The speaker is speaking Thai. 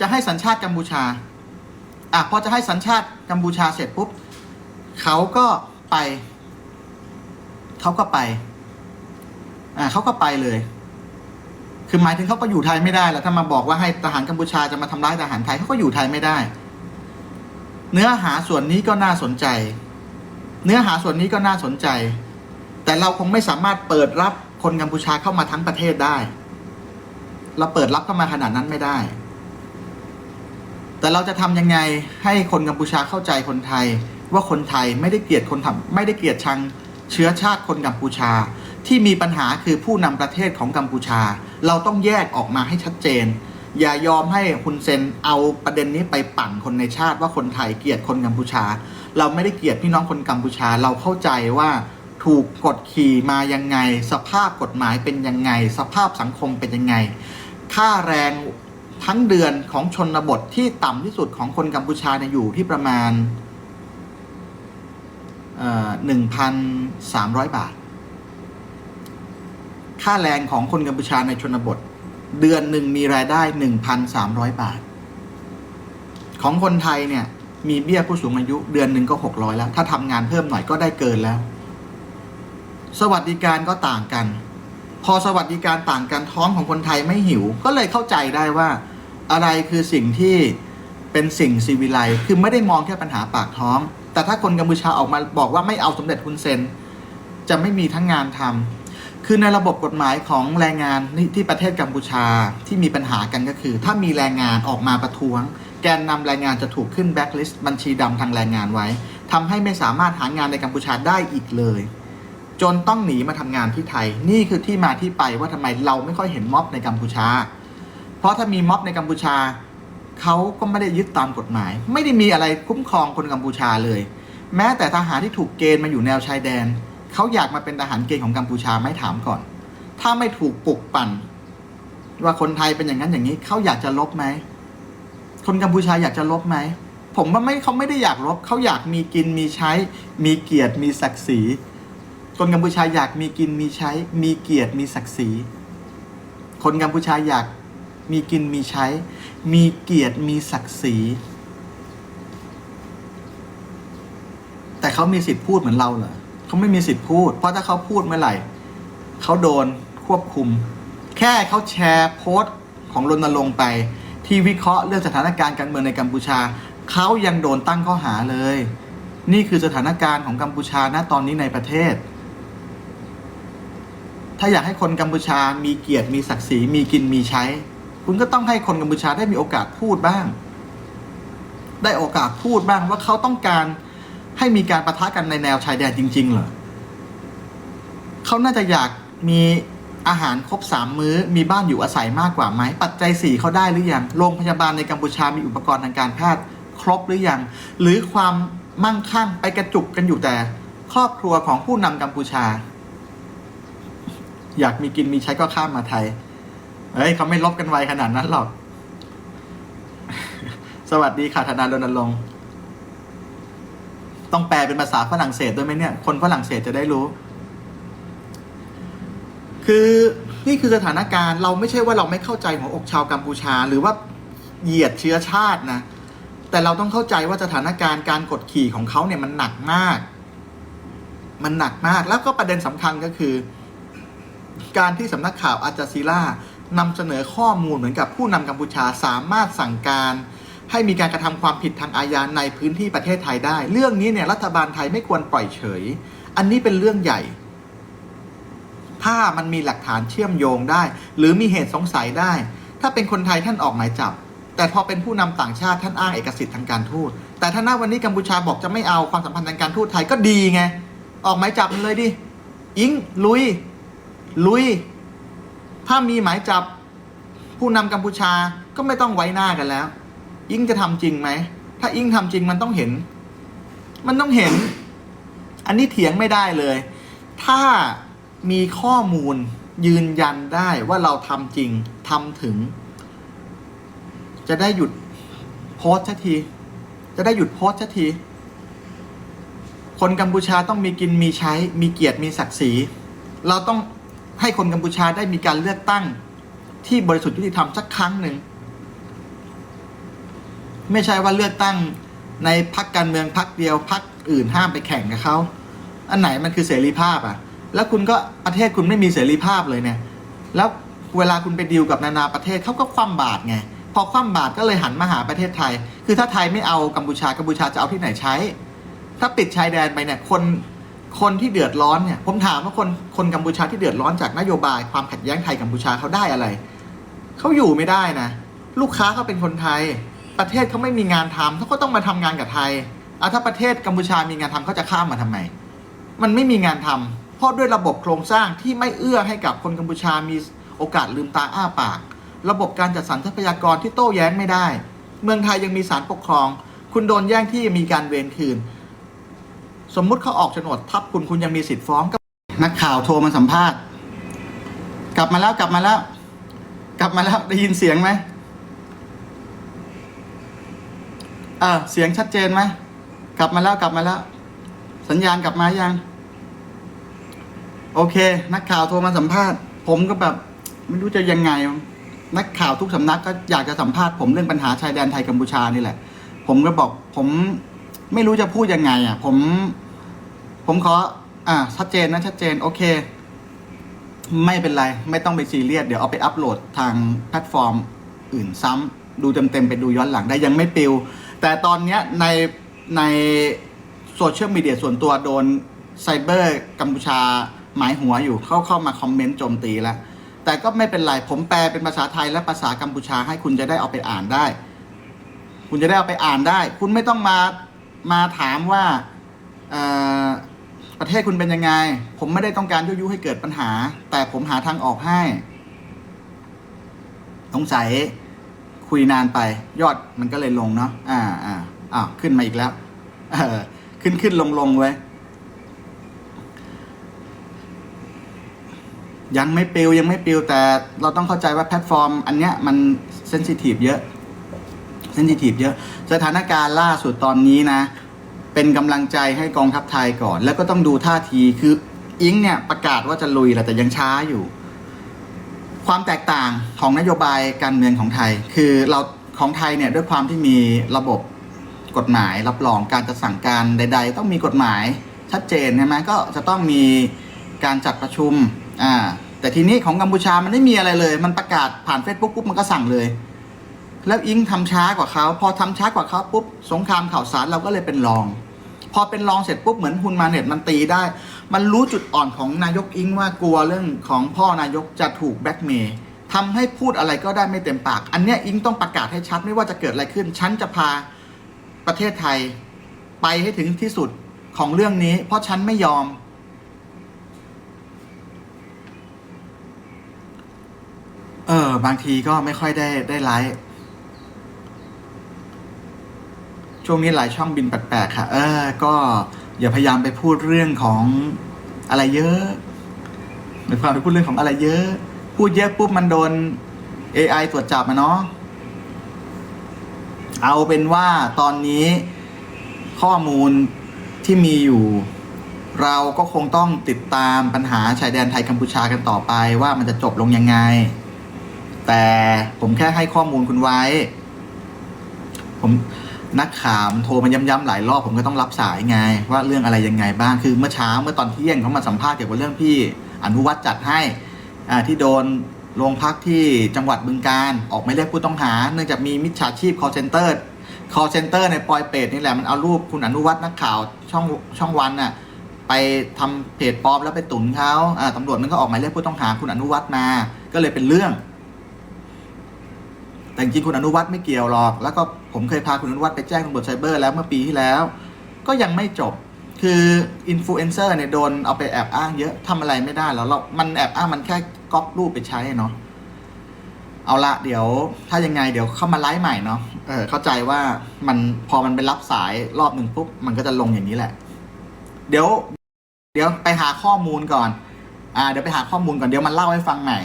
จะให้สัญชาติกัมพูชาอะพอจะให้สัญชาติกัมพูชาเสร็จปุ๊บเขาก็ไปเขาก็ไปอ่าเขาก็ไปเลย คือหมายถึงเขาก็อยู่ไทยไม่ได้แล้วถ้ามาบอกว่าให้ทหารกัมพูชาจะมาทำร้ายทหารไทยเขาก็อยู่ไทยไม่ได้ เนื้อหาส่วนนี้ก็น่าสนใจ เนื้อหาส่วนนี้ก็น่าสนใจ แต่เราคงไม่สามารถเปิดรับคนกัมพูชาเข้ามาทั้งประเทศได้ เราเปิดรับเข้ามาขนาดนั้นไม่ได้ แต่เราจะทำยังไงให้คนกัมพูชาเข้าใจคนไทย ว่าคนไทยไม่ได้เกลียดคนทำไม่ได้เกลียดชังเชื้อชาติคนกัมพูชา ที่มีปัญหาคือผู้นำประเทศของกัมพูชา เราต้องแยกออกมาให้ชัดเจน อย่ายอมให้คุณเซนเอาประเด็นนี้ไปปั่นคนในชาติว่าคนไทยเกลียดคนกัมพูชา เราไม่ได้เกลียดพี่น้องคนกัมพูชา เราเข้าใจว่าถูกกดขี่มายังไง สภาพกฎหมายเป็นยังไง สภาพสังคมเป็นยังไง ค่าแรง ทั้งเดือนของชนบทที่ต่ำที่สุดของคนกัมพูชาเนี่ยอยู่ที่ประมาณหนึ่งพันสามร้อยบาท ค่าแรงของคนกัมพูชาในชนบท เดือนหนึ่งมีรายได้หนึ่งพันสามร้อยบาท ของคนไทยเนี่ยมีเบี้ยผู้สูงอายุ เดือนหนึ่งก็หกร้อยแล้ว ถ้าทำงานเพิ่มหน่อยก็ได้เกินแล้ว สวัสดิการก็ต่างกัน พอสวัสดิการต่างกันท้องของคนไทยไม่หิว ก็เลยเข้าใจได้ว่า อะไรคือสิ่งที่เป็นสิ่งซีวิไลคือไม่ได้มองแค่ปัญหาปากท้อง แต่ถ้าคนกัมพูชาออกมาบอกว่าไม่เอาสมเด็จฮุนเซน จะไม่มีทั้งงานทำคือในระบบกฎหมายของแรงงานที่ประเทศกัมพูชาที่มีปัญหากันก็คือ ถ้ามีแรงงานออกมาประท้วง แกนนำแรงงานจะถูกขึ้นแบ็คลิสต์บัญชีดำทางแรงงานไว้ทำให้ไม่สามารถหางานในกัมพูชาได้อีกเลย จนต้องหนีมาทำงานที่ไทย นี่คือที่มาที่ไปว่าทำไมเราไม่ค่อยเห็นม็อบในกัมพูชา ราะถ้ามีม็อบในกัมพูชาเขาก็ไม่ได้ยึดตามกฎหมาย ไม่ได้มีอะไรคุ้มครองคนกัมพูชาเลย แม้แต่ทหารที่ถูกเกณฑ์มาอยู่แนวชายแดนเขาอยากมาเป็นทหารเกณฑ์ของกัมพูชาไม่ถามก่อน ถ้าไม่ถูกปลุกปั่น ว่าคนไทยเป็นอย่างนั้นอย่างนี้เขาอยากจะลบไหมคนกัมพูชาอยากจะลบไหมผมว่าไม่เขาไม่ได้อยากลบเขาอยากมีกินมีใช้ มีเกียรติมีศักดิ์ศรีคนกัมพูชาอยากมีกินมีใช้ มีเกียรติมีศักดิ์ศรีคนกัมพูชาอยาก มีกินมีใช้ มีเกียรติมีศักดิ์ศรี แต่เขามีสิทธิ์พูดเหมือนเราเหรอเขาไม่มีสิทธิ์พูด เพราะถ้าเขาพูดเมื่อไหร่เขาโดนควบคุม แค่เขาแชร์โพสต์ของรณรงค์ไป ที่วิเคราะห์เรื่องสถานการณ์การเมืองในกัมพูชาเขายังโดนตั้งข้อหาเลย นี่คือสถานการณ์ของกัมพูชาณตอนนี้ในประเทศ ถ้าอยากให้คนกัมพูชามีเกียรติมีศักดิ์ศรีมีกินมีใช้ คุณก็ต้องให้คนกัมพูชาได้มีโอกาสพูดบ้าง ได้โอกาสพูดบ้างว่าเขาต้องการให้มีการประทะกันในแนวชายแดนจริง ๆ เหรอเขาน่าจะอยากมีอาหารครบสามมื้อ มีบ้านอยู่อาศัยมากกว่าไหม ปัจจัยสี่เขาได้หรือยัง โรงพยาบาลในกัมพูชามีอุปกรณ์ทางการแพทย์ครบหรือยัง หรือความมั่งคั่งไปกระจุกกันอยู่แต่ ครอบครัวของผู้นำกัมพูชา อยากมีกินมีใช้ก็ข้ามมาไทย เฮ้ยเขาไม่ลบกันไวขนาดนั้นหรอก สวัสดีค่ะธนารณรงค์ต้องแปลเป็นภาษาฝรั่งเศสด้วยไหมเนี่ย คนฝรั่งเศสจะได้รู้ คือนี่คือสถานการณ์เราไม่ใช่ว่าเราไม่เข้าใจหัวอกชาวกัมพูชา หรือว่าเหยียดเชื้อชาตินะ แต่เราต้องเข้าใจว่าสถานการณ์การกดขี่ของเขาเนี่ยมันหนักมาก มันหนักมากแล้วก็ประเด็นสำคัญก็คือ การที่สำนักข่าวอาจาซีล่า นำเสนอข้อมูลเหมือนกับผู้นำกัมพูชาสามารถสั่งการ ให้มีการกระทำความผิดทางอาญาในพื้นที่ประเทศไทยได้ เรื่องนี้เนี่ยรัฐบาลไทยไม่ควรปล่อยเฉย อันนี้เป็นเรื่องใหญ่ ถ้ามันมีหลักฐานเชื่อมโยงได้ หรือมีเหตุสงสัยได้ ถ้าเป็นคนไทยท่านออกหมายจับ แต่พอเป็นผู้นำต่างชาติท่านอ้างเอกสิทธิ์ทางการทูตแต่ถ้าหน้าวันนี้กัมพูชาบอกจะไม่เอาความสัมพันธ์ทางการทูตไทยก็ดีไงออกหมายจับมันเลยดิอิงลุย ลุย ถ้ามีหมายจับผู้นำกัมพูชาก็ไม่ต้องไว้หน้ากันแล้ว อิงจะทำจริงไหม ถ้าอิงทำจริงมันต้องเห็น มันต้องเห็น อันนี้เถียงไม่ได้เลย ถ้ามีข้อมูลยืนยันได้ว่าเราทำจริงทำถึง จะได้หยุดโพสต์สักที จะได้หยุดโพสต์สักที คนกัมพูชาต้องมีกินมีใช้ มีเกียรติมีศักดิ์ศรี เราต้อง ให้คนกัมพูชาได้มีการเลือกตั้งที่บริสุทธิ์ยุติธรรมสักครั้งหนึ่ง ไม่ใช่ว่าเลือกตั้งในพักการเมืองพักเดียวพักอื่นห้ามไปแข่งกับเขาอันไหนมันคือเสรีภาพอะ แล้วคุณก็ประเทศคุณไม่มีเสรีภาพเลยเนี่ย แล้วเวลาคุณไปดีลกับนานาประเทศเขาก็คว่ำบาตรไง พอคว่ำบาตรก็เลยหันมาหาประเทศไทย คือถ้าไทยไม่เอากัมพูชากัมพูชาจะเอาที่ไหนใช้ ถ้าปิดชายแดนไปเนี่ยคน คนที่เดือดร้อนเนี่ยผมถามว่าคนคนกัมพูชาที่เดือดร้อนจากนโยบายความขัดแย้งไทยกัมพูชาเขาได้อะไรเขาอยู่ไม่ได้นะ ลูกค้าเขาเป็นคนไทย ประเทศเขาไม่มีงานทำเขาก็ต้องมาทำงานกับไทยอะถ้าประเทศกัมพูชามีงานทำเขาจะข้ามมาทำไม มันไม่มีงานทำเพราะด้วยระบบโครงสร้างที่ไม่เอื้อให้กับคนกัมพูชามีโอกาสลืมตาอ้าปาก ระบบการจัดสรรทรัพยากรที่โต้แย้งไม่ได้ เมืองไทยยังมีศาลปกครอง คุณโดนแย่งที่มีการเวรคืน สมมุติเขาออกโฉนดทับคุณคุณยังมีสิทธิ์ฟ้องก็นักข่าวโทรมาสัมภาษณ์ กลับมาแล้วกลับมาแล้ว กลับมาแล้วได้ยินเสียงไหมเออเสียงชัดเจนไหมกลับมาแล้วกลับมาแล้ว สัญญาณกลับมายัง โอเค นักข่าวโทรมาสัมภาษณ์ ผมก็แบบไม่รู้จะยังไง นักข่าวทุกสำนักก็อยากจะสัมภาษณ์ผมเรื่องปัญหาชายแดนไทยกัมพูชานี่แหละ ผมก็บอกผมไม่รู้จะพูดยังไง อะ ผม ผมขอ อ่า ชัดเจนนะ ชัดเจน โอเค ไม่เป็นไร ไม่ต้องไปซีเรียส เดี๋ยวเอาไปอัปโหลดทางแพลตฟอร์มอื่นซ้ำดูเต็มๆไปดูย้อนหลังได้ยังไม่ปิว แต่ตอนเนี้ยในในโซเชียลมีเดียส่วนตัวโดนไซเบอร์กัมพูชาหมายหัวอยู่เข้าเข้ามาคอมเมนต์โจมตีแล้ว แต่ก็ไม่เป็นไร ผมแปลเป็นภาษาไทยและภาษากัมพูชาให้คุณจะได้เอาไปอ่านได้ คุณจะได้เอาไปอ่านได้ คุณไม่ต้องมามาถามว่าเอ่อ ประเทศคุณเป็นยังไง ผมไม่ได้ต้องการยุยยุให้เกิดปัญหา แต่ผมหาทางออกให้ สงสัยคุยนานไป ยอดมันก็เลยลงเนาะอ่าอ่าอ่าขึ้นมาอีกแล้ว เออ ขึ้นขึ้นลงลงไว้ยยังไม่ปิวยังไม่ปิวแต่เราต้องเข้าใจว่าแพลตฟอร์ม อันเนี้ยมันเซนซิทีฟเยอะเซนซิทีฟเยอะ สถานการณ์ล่าสุดตอนนี้นะ เป็นกำลังใจให้กองทัพไทยก่อน แล้วก็ต้องดูท่าทีคืออิงเนี่ยประกาศว่าจะลุยแหละแต่ยังช้าอยู่ ความแตกต่างของนโยบายการเมืองของไทย คือเราของไทยเนี่ยด้วยความที่มีระบบกฎหมายรับรองการจะสั่งการใด ๆ ต้องมีกฎหมายชัดเจนใช่ไหมก็จะต้องมีการจัดประชุมอ่าแต่ทีนี้ของกัมพูชามันไม่มีอะไรเลย มันประกาศผ่านเฟซบุ๊กปุ๊บมันก็สั่งเลย แล้วอิงทำช้ากว่าเขาพอทำช้ากว่าเขาปุ๊บสงครามข่าวสารเราก็เลยเป็นรอง พอเป็นรองเสร็จปุ๊บเหมือนฮุนมาเน็ตมันตีได้ มันรู้จุดอ่อนของนายกอิงว่ากลัวเรื่องของพ่อนายกจะถูกแบล็กเมย์ทำให้พูดอะไรก็ได้ไม่เต็มปาก อันเนี้ยอิงต้องประกาศให้ชัดไม่ว่าจะเกิดอะไรขึ้น ฉันจะพาประเทศไทยไปให้ถึงที่สุดของเรื่องนี้ เพราะฉันไม่ยอม เออบางทีก็ไม่ค่อยได้ได้ไลฟ์ ช่วงนี้หลายช่องบินแปลกๆค่ะ เออ ก็อย่าพยายามไปพูดเรื่องของอะไรเยอะอย่าพยายามไปพูดเรื่องของอะไรเยอะ พูดเยอะปุ๊บมันโดน AI ตรวจจับมาเนาะเอาเป็นว่าตอนนี้ข้อมูลที่มีอยู่ เราก็คงต้องติดตามปัญหาชายแดนไทยกัมพูชากันต่อไปว่ามันจะจบลงยังไง แต่ผมแค่ให้ข้อมูลคุณไว้ ผม นักข่าวมันโทรมาย้ำๆหลายรอบผมก็ต้องรับสายไง ว่าเรื่องอะไรยังไงบ้างคือเมื่อเช้าเมื่อตอนเที่ยงเขามาสัมภาษณ์เกี่ยวกับเรื่องพี่อนุวัฒน์จัดให้อ่าที่โดนโรงพักที่จังหวัดบึงการออกหมายเรียกผู้ต้องหา เนื่องจากมีมิจฉาชีพ call center call center ในปอยเปตนี่แหละมันเอารูปคุณอนุวัฒน์นักข่าวช่องช่องวันน่ะไปทำเพจปลอมแล้วไปตุนเขาอ่าตำรวจมันก็ออกหมายเรียกผู้ต้องหาคุณอนุวัฒน์มา ก็เลยเป็นเรื่อง แต่จริงคุณอนุวัฒน์ไม่เกี่ยวหรอก แล้วก็ ผมเคยพาคุณอนุวัฒน์ไปแจ้งตำรวจไซเบอร์แล้วเมื่อปีที่แล้ว ก็ยังไม่จบคืออินฟลูเอนเซอร์เนี่ยโดนเอาไปแอบอ้างเยอะทำอะไรไม่ได้แล้วเรา มันแอบอ้างมันแค่ก๊อปรูปไปใช้เนาะเอาละเดี๋ยวถ้ายังไงเดี๋ยวเข้ามาไลฟ์ใหม่เนาะเออเข้าใจว่ามันพอมันไปรับสายรอบหนึ่งปุ๊บมันก็จะลงอย่างนี้แหละ เดี๋ยว เดี๋ยวไปหาข้อมูลก่อน อ่า เดี๋ยวไปหาข้อมูลก่อนเดี๋ยวมันเล่าให้ฟังใหม่